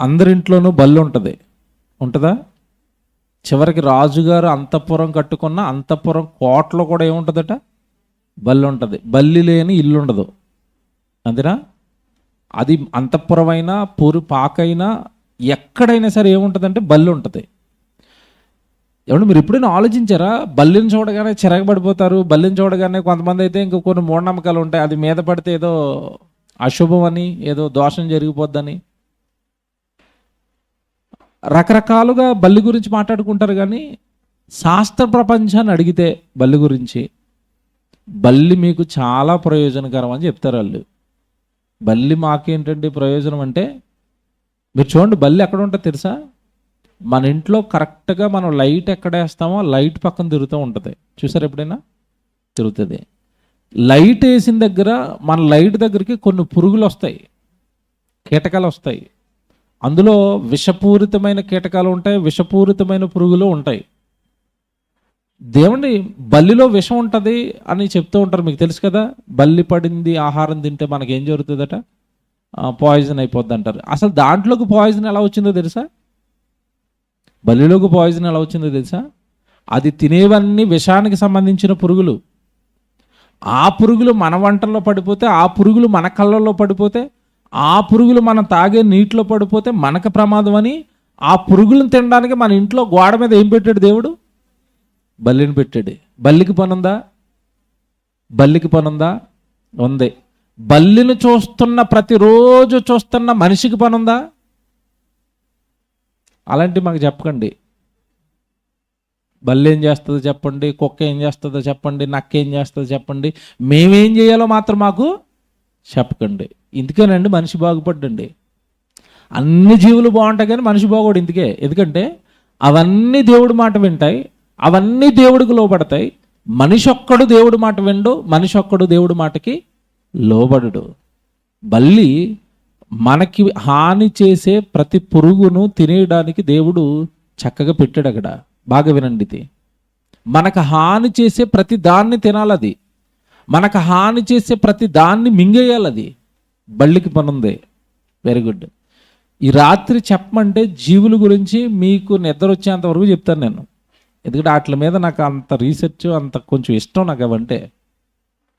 అందరింట్లోనూ బల్లు ఉంటుంది? ఉంటుందా చివరికి రాజుగారు అంతఃపురం కట్టుకున్న అంతఃపురం కోటలో కూడా ఏముంటుందట? బల్లి ఉంటుంది బల్లి లేని ఇల్లు ఉండదు అంతేనా? అది అంతఃపురమైనా పూరి పాకైనా ఎక్కడైనా సరే ఏముంటుందంటే బల్లి ఉంటుంది ఏమంటే మీరు ఎప్పుడైనా ఆలోచించారా? బల్లిని చూడగానే చిరగబడిపోతారు. బల్లిని చూడగానే కొంతమంది అయితే ఇంక కొన్ని మూఢనమ్మకాలు ఉంటాయి. అది మీద పడితే ఏదో అశుభం అని ఏదో దోషం జరిగిపోద్దని. రకరకాలుగా బల్లి గురించి మాట్లాడుకుంటారు కానీ శాస్త్ర ప్రపంచాన్ని అడిగితే బల్లి గురించి బల్లి మీకు చాలా ప్రయోజనకరం అని చెప్తారు వాళ్ళు. బల్లి మాకేంటండి ప్రయోజనం అంటే మీరు చూడండి బల్లి ఎక్కడ ఉంటుంది తెలుసా? మన ఇంట్లో కరెక్ట్గా మనం లైట్ ఎక్కడ వేస్తామో లైట్ పక్కన తిరుగుతూ ఉంటుంది. చూసారు ఎప్పుడైనా? తిరుగుతుంది. లైట్ వేసిన దగ్గర మన లైట్ దగ్గరికి కొన్ని పురుగులు వస్తాయి కీటకాలు వస్తాయి. అందులో విషపూరితమైన కీటకాలు ఉంటాయి విషపూరితమైన పురుగులు ఉంటాయి. దేవుని బల్లిలో విషం ఉంటుంది అని చెప్తూ ఉంటారు మీకు తెలుసు కదా? బల్లి పడింది ఆహారం తింటే మనకి ఏం జరుగుతుందట పాయిజన్ అయిపోద్ది అంటారు. అసలు దాంట్లోకి పాయిజన్ ఎలా వచ్చిందో తెలుసా? బల్లిలోకి పాయిజన్ ఎలా వచ్చిందో తెలుసా? అది తినేవన్నీ విషానికి సంబంధించిన పురుగులు. ఆ పురుగులు మన వంటల్లో పడిపోతే ఆ పురుగులు మన కళ్ళల్లో పడిపోతే ఆ పురుగులు మనం తాగే నీటిలో పడిపోతే మనకు ప్రమాదం అని ఆ పురుగులను తినడానికి మన ఇంట్లో గోడ మీద ఏం పెట్టాడు దేవుడు? బల్లిని పెట్టాడు. బల్లికి పనుందా బల్లికి పనుందా ఉంది? బల్లిని చూస్తున్న ప్రతిరోజు చూస్తున్న మనిషికి పనుందా అలాంటివి మాకు చెప్పకండి. బల్లి ఏం చేస్తుందో చెప్పండి కుక్క ఏం చేస్తుందో చెప్పండి నక్క ఏం చేస్తుందో చెప్పండి. మేమేం చేయాలో మాత్రం మాకు చెప్పకండి. ఇందుకేనండి మనిషి బాగుపడ్డండి. అన్ని జీవులు బాగుంటాయి కానీ మనిషి బాగోడు ఇందుకే. ఎందుకంటే అవన్నీ దేవుడి మాట వింటాయి అవన్నీ దేవుడికి లోబడతాయి. మనిషి ఒక్కడు దేవుడి మాట విండు మనిషి ఒక్కడు దేవుడి మాటకి లోబడడు. బల్లి మనకి హాని చేసే ప్రతి పురుగును తినేయడానికి దేవుడు చక్కగా పెట్టాడు అక్కడ. బాగా వినండి ఇది. మనకు హాని చేసే ప్రతి దాన్ని తినాలది. మనకు హాని చేసే ప్రతి దాన్ని మింగేయాలి అది. బళ్ళికి పనుంది. వెరీ గుడ్ ఈ రాత్రి చెప్పమంటే జీవుల గురించి మీకు నిద్ర వచ్చేంత వరకు చెప్తాను నేను. ఎందుకంటే వాటి మీద నాకు అంత రీసెర్చ్ అంత కొంచెం ఇష్టం నాకు అవంటే.